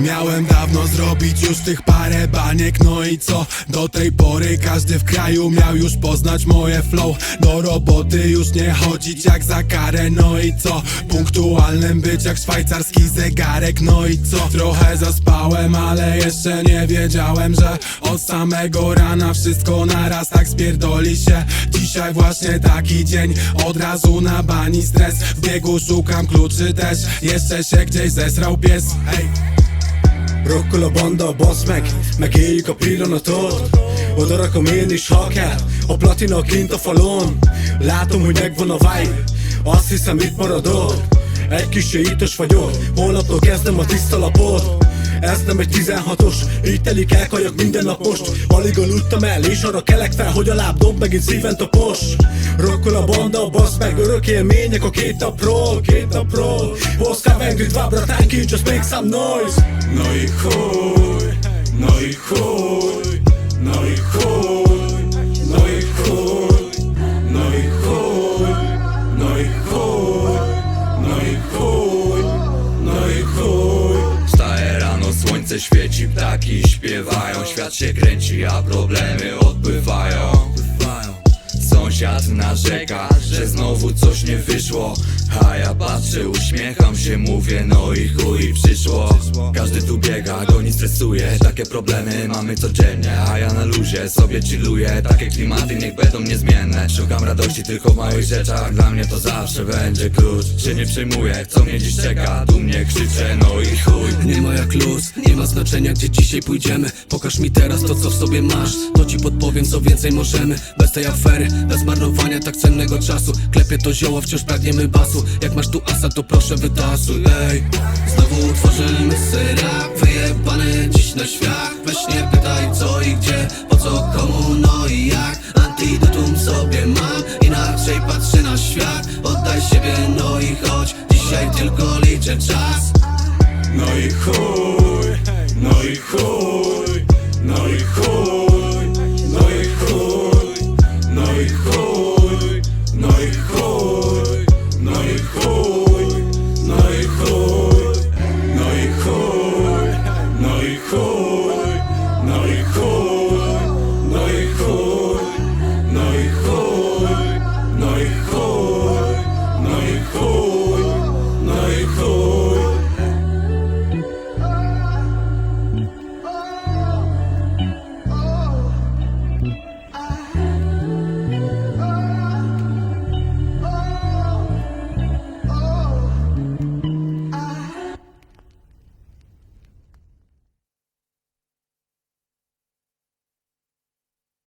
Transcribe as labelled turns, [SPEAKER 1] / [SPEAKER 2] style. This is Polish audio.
[SPEAKER 1] Miałem dawno zrobić już tych parę baniek No i co? Do tej pory każdy w kraju miał już poznać moje flow Do roboty już nie chodzić jak za karę No i co? Punktualnym być jak szwajcarski zegarek No i co? Trochę zaspałem, ale jeszcze nie wiedziałem, że Od samego rana wszystko naraz tak spierdoli się Dzisiaj właśnie taki dzień, od razu na bani stres W biegu szukam kluczy też, jeszcze się gdzieś zesrał pies
[SPEAKER 2] Ej. Rucola banda basz meg Meg éljük a pillanatot. Oda rakom én is hakát A platina kint a falon. Látom, hogy megvan a vibe Azt hiszem itt maradok. Egy kis itos vagyok Holnaptól kezdem a tiszta lapot ez nem egy 16-os, így telik el kajak minden napost Alig aludtam el, és arra kelek fel, hogy a láb dob megint szíven tapos Rokkol a banda, basz meg örök élmények a két napról, két napról. Polska, Węgry, dwa bratanki, just make some noise.
[SPEAKER 1] Chuj, no
[SPEAKER 3] słońce świeci, ptaki śpiewają Świat się kręci, a problemy odbywają Sąsiad narzeka, że znowu coś nie wyszło A ja patrzę, uśmiecham się, mówię no i chuj przyszło. Każdy tu biega, go nie stresuje Takie problemy mamy codziennie A ja na luzie sobie chilluję Takie klimaty niech będą niezmienne. Szukam radości tylko w małych rzeczach Dla mnie to zawsze będzie klucz. Się nie przejmuję, co mnie dziś czeka Tu mnie krzyczę, no i chuj
[SPEAKER 4] luz Nie ma znaczenia gdzie dzisiaj pójdziemy. Pokaż mi teraz to co w sobie masz. To ci podpowiem co więcej możemy. Bez tej afery, bez marnowania tak cennego czasu. Klepie to zioło, wciąż pragniemy basu. Jak masz tu asa to proszę wytasuj Ej, znowu utworzymy syrak Wyjebany dziś na świat. Weź nie pytaj co i gdzie Po co komu, no i jak. Antidotum sobie mam. Inaczej patrzę na świat. Oddaj siebie, no i chodź. Dzisiaj tylko liczę czas.
[SPEAKER 1] no i chuj